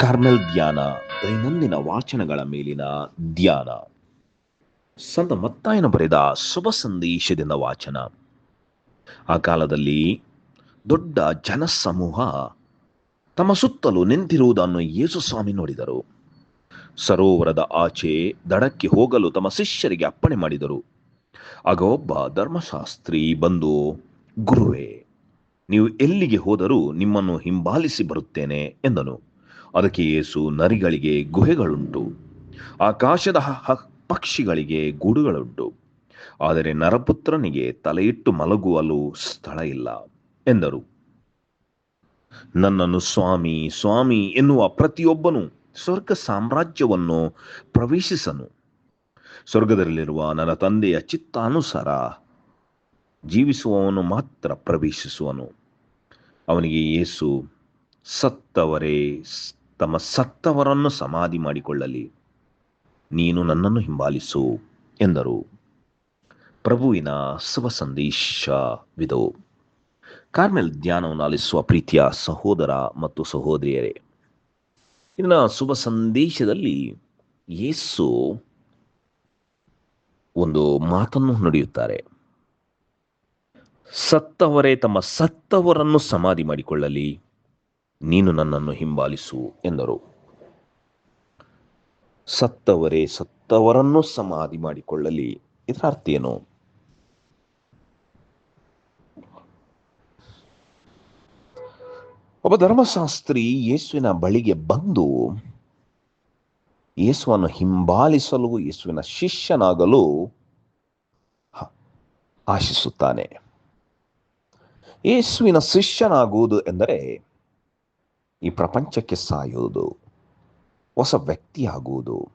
Carmel ಧ್ಯಾನ ದೈನಂದಿನ ವಾಚನಗಳ ಮೇಲಿನ ಧ್ಯಾನ ಸಂತ ಮತ್ತಾಯನ ಬರೆದ ಶುಭ ಸಂದೇಶದಿಂದ ವಾಚನ. ಆ ಕಾಲದಲ್ಲಿ ದೊಡ್ಡ ಜನಸಮೂಹ ತಮ್ಮ ಸುತ್ತಲೂ ನಿಂತಿರುವುದನ್ನು ಯೇಸು ಸ್ವಾಮಿ ನೋಡಿದರು. ಸರೋವರದ ಆಚೆ ದಡಕ್ಕೆ ಹೋಗಲು ತಮ್ಮ ಶಿಷ್ಯರಿಗೆ ಅಪ್ಪಣೆ ಮಾಡಿದರು. ಆಗ ಒಬ್ಬ ಧರ್ಮಶಾಸ್ತ್ರಿ ಬಂದು, ಗುರುವೇ, ನೀವು ಎಲ್ಲಿಗೆ ಹೋದರೂ ನಿಮ್ಮನ್ನು ಹಿಂಬಾಲಿಸಿ ಬರುತ್ತೇನೆ ಎಂದನು. ಅದಕ್ಕೆ ಯೇಸು ನರಿಗಳಿಗೆ ಗುಹೆಗಳುಂಟು, ಆಕಾಶದ ಪಕ್ಷಿಗಳಿಗೆ ಗೂಡುಗಳುಂಟು. ಆದರೆ ನರಪುತ್ರನಿಗೆ ತಲೆಯಿಟ್ಟು ಮಲಗುವಲು ಸ್ಥಳ ಇಲ್ಲ, ಎಂದರು. ನನ್ನನ್ನು ಸ್ವಾಮಿ ಸ್ವಾಮಿ ಎನ್ನುವ ಪ್ರತಿಯೊಬ್ಬನು ಸ್ವರ್ಗ ಸಾಮ್ರಾಜ್ಯವನ್ನು ಪ್ರವೇಶಿಸನು. ಸ್ವರ್ಗದಲ್ಲಿರುವ ನನ್ನ ತಂದೆಯ ಚಿತ್ತಾನುಸಾರ ಜೀವಿಸುವವನು ಮಾತ್ರ ಪ್ರವೇಶಿಸುವನು. ಅವನಿಗೆ ಯೇಸು ಸತ್ತವರೇ ತಮ್ಮ ಸತ್ತವರನ್ನು ಸಮಾಧಿ ಮಾಡಿಕೊಳ್ಳಲಿ. ನೀನು ನನ್ನನ್ನು ಹಿಂಬಾಲಿಸು ಎಂದರು. ಪ್ರಭುವಿನ ಶುಭ ಸಂದೇಶವಿದು ಕಾರ್ಮೆಲ್ ಧ್ಯಾನವನ್ನು ಆಲಿಸುವ ಪ್ರೀತಿಯ ಸಹೋದರ ಮತ್ತು ಸಹೋದರಿಯರೇ ಇನ್ನ ಶುಭ ಸಂದೇಶದಲ್ಲಿ ಯೇಸು ಒಂದು ಮಾತನ್ನು ನುಡಿಯುತ್ತಾರೆ. ಸತ್ತವರೇ ತಮ್ಮ ಸತ್ತವರನ್ನು ಸಮಾಧಿ ಮಾಡಿಕೊಳ್ಳಲಿ. ನೀನು ನನ್ನನ್ನು ಹಿಂಬಾಲಿಸು ಎಂದರು. ಸತ್ತವರೇ, ಸತ್ತವರನ್ನು ಸಮಾಧಿ ಮಾಡಿಕೊಳ್ಳಲಿ ಇದರ ಅರ್ಥ ಏನು? ಒಬ್ಬ ಧರ್ಮಶಾಸ್ತ್ರಿ ಯೇಸುವಿನ ಬಳಿಗೆ ಬಂದು ಯೇಸುವನ್ನು ಹಿಂಬಾಲಿಸಲು, ಯೇಸುವಿನ ಶಿಷ್ಯನಾಗಲು ಆಶಿಸುತ್ತಾನೆ. ಯೇಸುವಿನ ಶಿಷ್ಯನಾಗುವುದು ಎಂದರೆ ಈ ಪ್ರಪಂಚಕ್ಕೆ ಸಾಯುವುದು, ಹೊಸ ವ್ಯಕ್ತಿಯಾಗುವುದು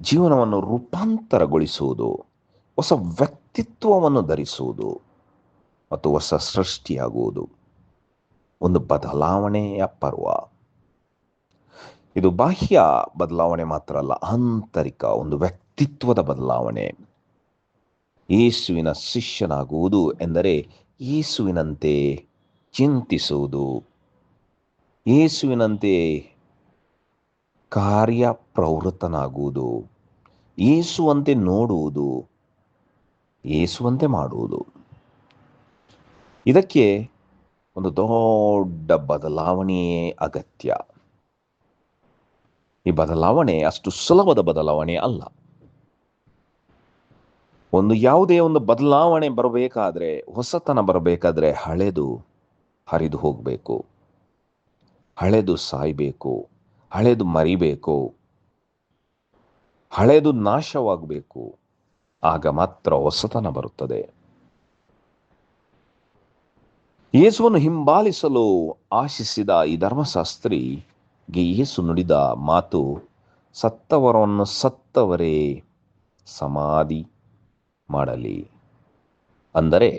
ಜೀವನವನ್ನು ರೂಪಾಂತರಗೊಳಿಸುವುದು, ಹೊಸ ವ್ಯಕ್ತಿತ್ವವನ್ನು ಧರಿಸುವುದು ಮತ್ತು ಹೊಸ ಸೃಷ್ಟಿಯಾಗುವುದು. ಒಂದು ಬದಲಾವಣೆಯ ಪರ್ವ. ಇದು ಬಾಹ್ಯ ಬದಲಾವಣೆ ಮಾತ್ರ ಅಲ್ಲ, ಆಂತರಿಕ ಒಂದು ವ್ಯಕ್ತಿತ್ವದ ಬದಲಾವಣೆ. ಯೇಸುವಿನ ಶಿಷ್ಯನಾಗುವುದು ಎಂದರೆ ಯೇಸುವಿನಂತೆ ಚಿಂತಿಸುವುದು. ಯೇಸುವಿನಂತೆ ಕಾರ್ಯ ಪ್ರವೃತ್ತನಾಗುವುದು ಯೇಸುವಂತೆ ನೋಡುವುದು, ಯೇಸುವಂತೆ ಮಾಡುವುದು. ಇದಕ್ಕೆ ಒಂದು ದೊಡ್ಡ ಬದಲಾವಣೆಯೇ ಅಗತ್ಯ. ಈ ಬದಲಾವಣೆ ಅಷ್ಟು ಸುಲಭದ ಬದಲಾವಣೆ ಅಲ್ಲ. ಒಂದು ಯಾವುದೇ ಒಂದು ಬದಲಾವಣೆ ಬರಬೇಕಾದ್ರೆ, ಹೊಸತನ ಬರಬೇಕಾದ್ರೆ ಹಳೆದು, ಹರಿದು ಹೋಗಬೇಕು. ಹಳೆದು ಸಾಯ್ಬೇಕು, ಹಳೆದು ಮರಿಬೇಕು, ಹಳೆದು ನಾಶವಾಗಬೇಕು, ಆಗ ಮಾತ್ರ ಹೊಸತನ ಬರುತ್ತದೆ. ಯೇಸುವನ್ನು ಹಿಂಬಾಲಿಸಲು ಆಶಿಸಿದ ಈ ಧರ್ಮಶಾಸ್ತ್ರಿಗೆ ಯೇಸು ನುಡಿದ ಮಾತು, ಸತ್ತವರನ್ನು ಸತ್ತವರೇ ಸಮಾಧಿ ಮಾಡಲಿ. ಅಂದರೆ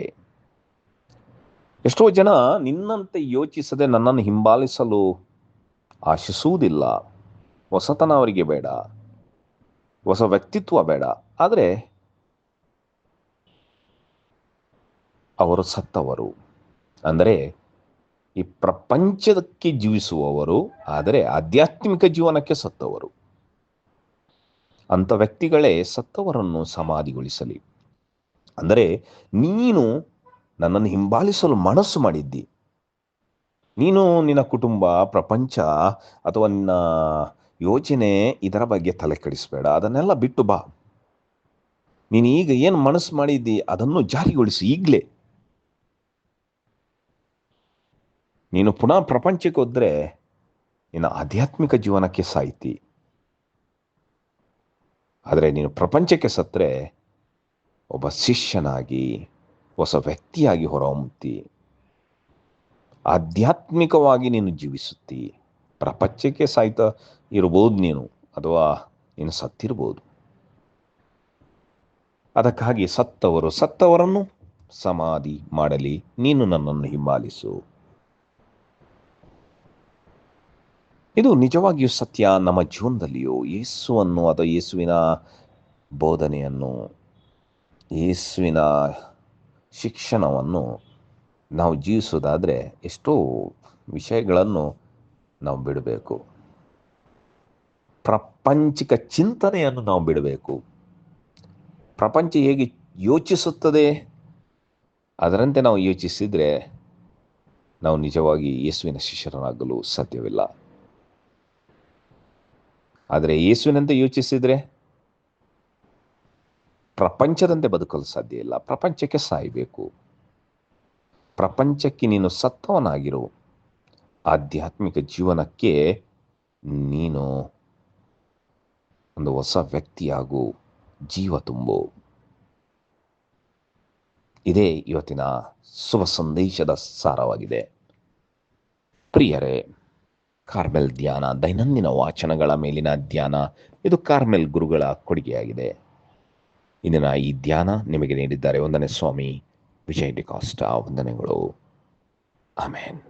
ಎಷ್ಟೋ ಜನ ನಿನ್ನಂತೆ ಯೋಚಿಸದೆ ನನ್ನನ್ನು ಹಿಂಬಾಲಿಸಲು ಆಶಿಸುವುದಿಲ್ಲ. ಹೊಸತನ ಅವರಿಗೆ ಬೇಡ. ಹೊಸ ವ್ಯಕ್ತಿತ್ವ ಬೇಡ. ಆದರೆ ಅವರು ಸತ್ತವರು. ಅಂದರೆ ಈ ಪ್ರಪಂಚಕ್ಕೆ ಜೀವಿಸುವವರು, ಆದರೆ ಆಧ್ಯಾತ್ಮಿಕ ಜೀವನಕ್ಕೆ ಸತ್ತವರು. ಅಂಥ ವ್ಯಕ್ತಿಗಳೇ ಸತ್ತವರನ್ನು ಸಮಾಧಿಗೊಳಿಸಲಿ. ಅಂದರೆ ನೀನು ನನ್ನನ್ನು ಹಿಂಬಾಲಿಸಲು ಮನಸ್ಸು ಮಾಡಿದ್ದಿ. ನೀನು ನಿನ್ನ ಕುಟುಂಬ, ಪ್ರಪಂಚ ಅಥವಾ ನಿನ್ನ ಯೋಚನೆ ಇದರ ಬಗ್ಗೆ ತಲೆ ಕೆಡಿಸಬೇಡ. ಅದನ್ನೆಲ್ಲ ಬಿಟ್ಟು ಬಾ. ನೀನು ಈಗ ಏನು ಮನಸ್ಸು ಮಾಡಿದ್ದಿ ಅದನ್ನು ಜಾರಿಗೊಳಿಸಿ ಈಗಲೇ. ನೀನು ಪುನಃ ಪ್ರಪಂಚಕ್ಕೆ ಹೋದ್ರೆ ನಿನ್ನ ಆಧ್ಯಾತ್ಮಿಕ ಜೀವನಕ್ಕೆ ಸಾಯ್ತಿ. ಆದರೆ ನೀನು ಪ್ರಪಂಚಕ್ಕೆ ಸತ್ತರೆ ಒಬ್ಬ ಶಿಷ್ಯನಾಗಿ ಹೊಸ ವ್ಯಕ್ತಿಯಾಗಿ ಹೊರಹೊಮ್ಮುತ್ತಿ. ಆಧ್ಯಾತ್ಮಿಕವಾಗಿ ನೀನು ಜೀವಿಸುತ್ತಿ. ಪ್ರಪಂಚಕ್ಕೆ ಸಾಯ್ತ ಇರ್ಬೋದು ನೀನು, ಅಥವಾ ನೀನು ಸತ್ತಿರ್ಬೋದು. ಅದಕ್ಕಾಗಿ ಸತ್ತವರು ಸತ್ತವರನ್ನು ಸಮಾಧಿ ಮಾಡಲಿ, ನೀನು ನನ್ನನ್ನು ಹಿಂಬಾಲಿಸು. ಇದು ನಿಜವಾಗಿಯೂ ಸತ್ಯ. ನಮ್ಮ ಜೀವನದಲ್ಲಿಯೋ ಯೇಸುವನ್ನು, ಅಥವಾ ಯೇಸುವಿನ ಬೋಧನೆಯನ್ನು, ಯೇಸುವಿನ ಶಿಕ್ಷಣವನ್ನು ನಾವು ಜೀವಿಸೋದಾದರೆ ಎಷ್ಟೋ ವಿಷಯಗಳನ್ನು ನಾವು ಬಿಡಬೇಕು. ಪ್ರಪಂಚಿಕ ಚಿಂತನೆಯನ್ನು ನಾವು ಬಿಡಬೇಕು. ಪ್ರಪಂಚ ಹೇಗೆ ಯೋಚಿಸುತ್ತದೆ, ಅದರಂತೆ ನಾವು ಯೋಚಿಸಿದರೆ ನಾವು ನಿಜವಾಗಿ ಯೇಸುವಿನ ಶಿಷ್ಯರನ್ನಾಗಲು ಸಾಧ್ಯವಿಲ್ಲ. ಆದರೆ ಯೇಸುವಿನಂತೆ ಯೋಚಿಸಿದರೆ ಪ್ರಪಂಚದಂತೆ ಬದುಕಲು ಸಾಧ್ಯ ಇಲ್ಲ. ಪ್ರಪಂಚಕ್ಕೆ ಸಾಯಬೇಕು. ಪ್ರಪಂಚಕ್ಕೆ ನೀನು ಸತ್ತವನಾಗಿರು. ಆಧ್ಯಾತ್ಮಿಕ ಜೀವನಕ್ಕೆ ನೀನು ಒಂದು ಹೊಸ ವ್ಯಕ್ತಿಯಾಗು. ಜೀವ ತುಂಬು. ಇದೇ ಇವತ್ತಿನ ಶುಭ ಸಂದೇಶದ ಸಾರವಾಗಿದೆ. ಪ್ರಿಯರೇ, ಕಾರ್ಮೆಲ್ ಧ್ಯಾನ, ದೈನಂದಿನ ವಾಚನಗಳ ಮೇಲಿನ ಧ್ಯಾನ, ಇದು ಕಾರ್ಮೆಲ್ ಗುರುಗಳ ಕೊಡುಗೆಯಾಗಿದೆ. ಇಂದಿನ ಈ ಧ್ಯಾನ ನಿಮಗೆ ನೀಡಿದ್ದಾರೆ. ಒಂದನೇ ಸ್ವಾಮಿ ವಿಜಯ್ ಡಿಕಾಸ್ಟಾ ವಂದನೆಗಳು. ಆಮೇನ್.